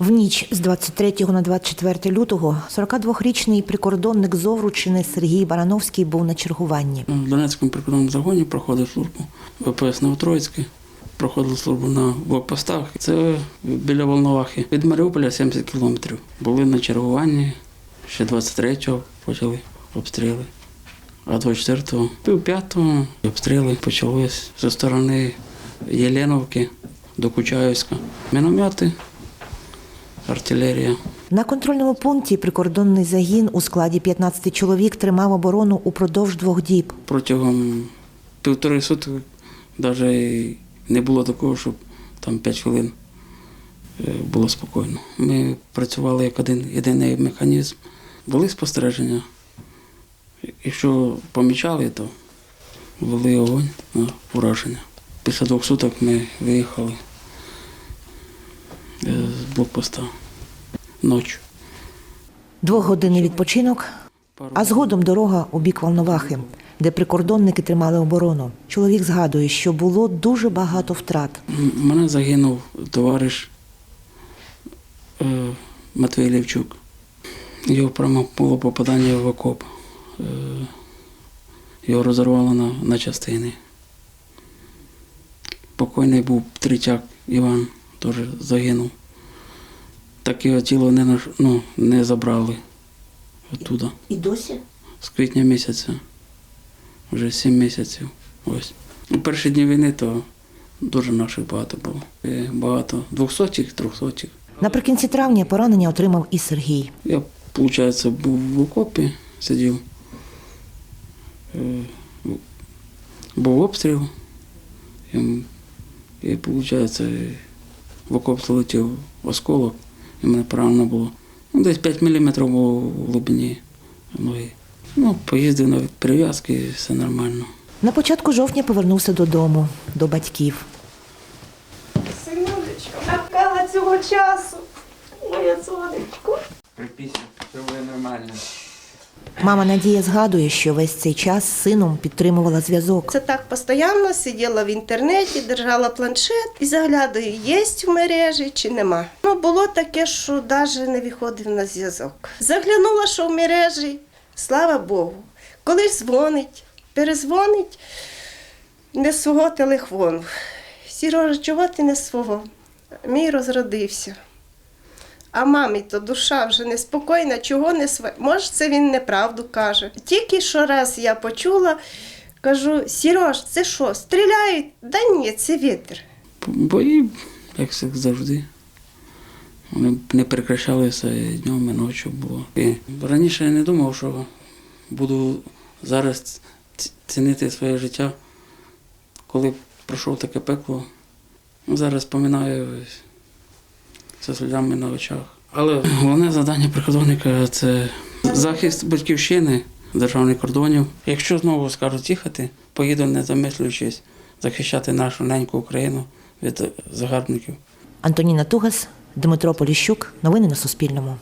В ніч з 23 на 24 лютого 42-річний прикордонник з Овручини Сергій Барановський був на чергуванні. В Донецькому прикордонному загоні проходив службу ВПС Новотроїцьке, проходив службу на блокпостах. Це біля Волновахи. Від Маріуполя 70 кілометрів. Були на чергуванні, ще 23-го почали обстріли. А 24-го, пів п'ятого обстріли почались зі сторони Єленовки до Кучаївська. Міномети, артилерія. На контрольному пункті прикордонний загін у складі 15 чоловік тримав оборону упродовж двох діб. Протягом півтори суток навіть не було такого, щоб там 5 хвилин е, було спокійно. Ми працювали як один єдиний механізм. Були спостереження. Якщо помічали, то вели огонь на ураження. Після двох суток ми виїхали з блокпоста ночі. Двохгодинний відпочинок, а згодом дорога у бік Волновахи, де прикордонники тримали оборону. Чоловік згадує, що було дуже багато втрат. М- Мене загинув товариш е, Матвій Лівчук. Його прямо було попадання в окоп. Е, його розірвало на, на частини. Покойний був Тричак Іван, теж загинув. Так його тіло не, ну, не забрали оттуда. І досі? З квітня місяця. Вже сім місяців. Ось. У перші дні війни то дуже наших багато було. І Багато двохсотих, трьохсотих. Наприкінці травня поранення отримав і Сергій. Я, виходить, був в окопі, сидів. Е, Був обстріл. І, і виходить, в окоп залетів осколок, і мене поранено було. Ну, десь 5 мм було в глибині ноги. Ну, поїздив на перев'язки, і все нормально. На початку жовтня повернувся додому, до батьків. Синюлечко, чекала цього часу. Моя сонечко. Припісня, все буде нормально. Мама Надія згадує, що весь цей час з сином підтримувала зв'язок. Це так постійно сиділа в інтернеті, держала планшет і заглядаю, є в мережі чи нема. Ну, було таке, що навіть не виходив на зв'язок. Заглянула, що в мережі, слава Богу. Коли дзвонить, перезвонить не свого телефону. Сірожа, чого ти не свого? Мій розродився. А мамі то душа вже неспокійна, чого не сва. Може, це він неправду каже. Тільки що раз я почула, кажу: Сірож, це що, стріляють? Да ні, це вітер. Бої, як завжди. Вони не прекращалися і днем, і ночі було. І раніше я не думав, що буду зараз цінити своє життя, коли пройшов таке пекло. Зараз пам'ятаю зі сльозами на очах. Але головне завдання прикордонника це захист батьківщини, державних кордонів. Якщо знову скажуть їхати, поїду не замислюючись захищати нашу неньку Україну від загарбників. Антоніна Тугас, Дмитро Поліщук. Новини на Суспільному.